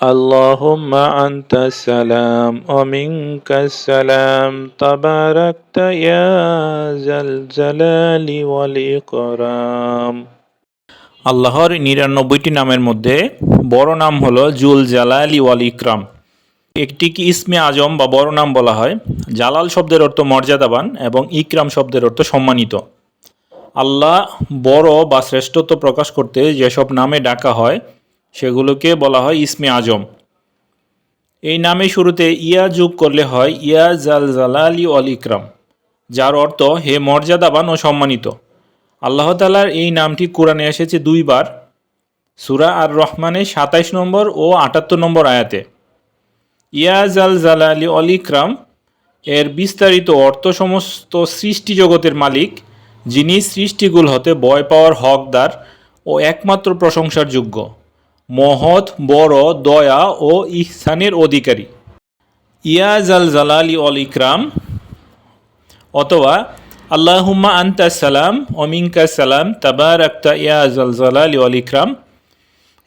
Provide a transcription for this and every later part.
اللهم أنت السلام ومنك السلام تباركت يا ذا الجلال والإكرام আল্লাহর নিরানব্বইটি নামের মধ্যে বড় নাম হলো জুল জালালি ওয়াল ইকরাম একটিকে ইসমে আজম বা বড় নাম বলা হয় জালাল শব্দের অর্থ মর্যাদাবান এবং ইকরাম শব্দের অর্থ সম্মানিত আল্লাহ বড় বা শ্রেষ্ঠত্ব প্রকাশ করতে যেসব নামে ডাকা হয় সেগুলোকে বলা হয় ইসমে আজম। এই নামে শুরুতে ইয়া যোগ করলে হয় ইয়া জাল জালালি ওয়াল ইকরাম, যার অর্থ হে মর্যাদাবান ও সম্মানিত। আল্লাহ তালার এই নামটি কোরআনে এসেছে দুইবার, সুরা আর রহমানের সাতাইশ নম্বর ও আটাত্তর নম্বর আয়াতে। ইয়াজ আল জালালি অল ইকরাম এর বিস্তারিত অর্থ সমস্ত সৃষ্টি জগতের মালিক, যিনি সৃষ্টিগুল হতে ভয় পাওয়ার হকদার ও একমাত্র প্রশংসার যোগ্য। মহৎ, বড়, দয়া ও ইহসানের অধিকারী। ইয়াজ আল জালালি অল ইকরাম, অথবা আল্লাহুম্মা আন্তা সালাম, অমিনকা সালাম তাবার আক্তা ইয়াজ আল জালালি অল ইকরাম।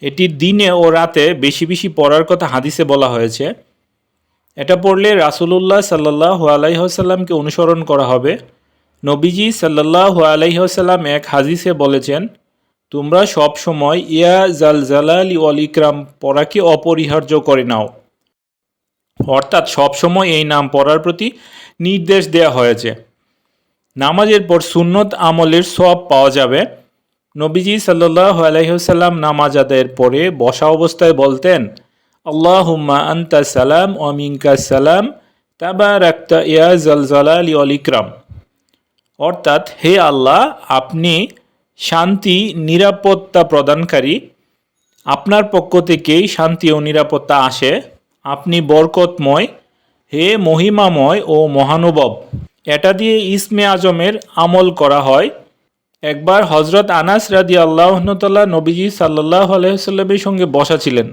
এটি দিনে ও রাতে বেশি বেশি পড়ার কথা হাদিসে বলা হয়েছে। এটা পড়লে রাসুলুল্লাহ সাল্লাহ আলাইসাল্লামকে অনুসরণ করা হবে। নবীজি সাল্লাহ আলাইসাল্লাম এক হাদিসে বলেছেন তোমরা সব সময় ইয়া জাল জালালি অল ইকরাম পড়াকে অপরিহার্য করে নাও। অর্থাৎ সবসময় এই নাম পড়ার প্রতি নির্দেশ দেওয়া হয়েছে। নামাজের পর সুন্নত আমলের সব পাওয়া যাবে। নবীজি সাল্লাহ আলহিহসাল্লাম নামাজ আদায়ের পরে বসা অবস্থায় বলতেন, আল্লাহুম্মা আন্তা সালাম অমিনকা সালাম তাবা রাক্তা ইয়া জালজালালি অল ইকরাম। অর্থাৎ, হে আল্লাহ, আপনি শান্তি, নিরাপত্তা প্রদানকারী। আপনার পক্ষ থেকেই শান্তি ও নিরাপত্তা আসে। আপনি বরকতময়, হে মহিমাময় ও মহানুভব। এটা দিয়ে ইসমে আজমের আমল করা হয়। একবার হজরত আনাস রাদি আল্লাহনতাল্লাহ নবীজি সাল্লাহ আলহিসাল্লামের সঙ্গে বসা ছিলেন।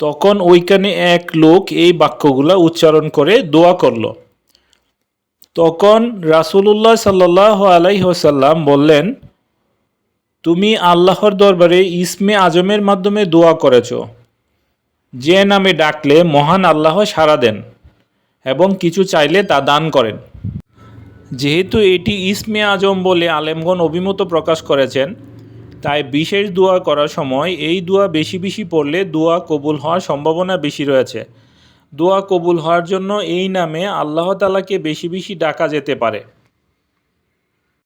তখন ওইখানে এক লোক এই বাক্যগুলো উচ্চারণ করে দোয়া করল। তখন রাসুলুল্লাহ সাল্লাহ আলাইহসাল্লাম বললেন তুমি আল্লাহর দরবারে ইসমে আজমের মাধ্যমে দোয়া করেছ, যে নামে ডাকলে মহান আল্লাহ সাড়া দেন এবং কিছু চাইলে তা দান করেন। যেহেতু এটি ইসমে আজম বলে আলেমগণ অভিমত প্রকাশ করেছেন, তাই বিশেষ দোয়া করার সময় এই দোয়া বেশি বেশি পড়লে দোয়া কবুল হওয়ার সম্ভাবনা বেশি রয়েছে। দোয়া কবুল হওয়ার জন্য এই নামে আল্লাহ তালাকে বেশি বেশি ডাকা যেতে পারে।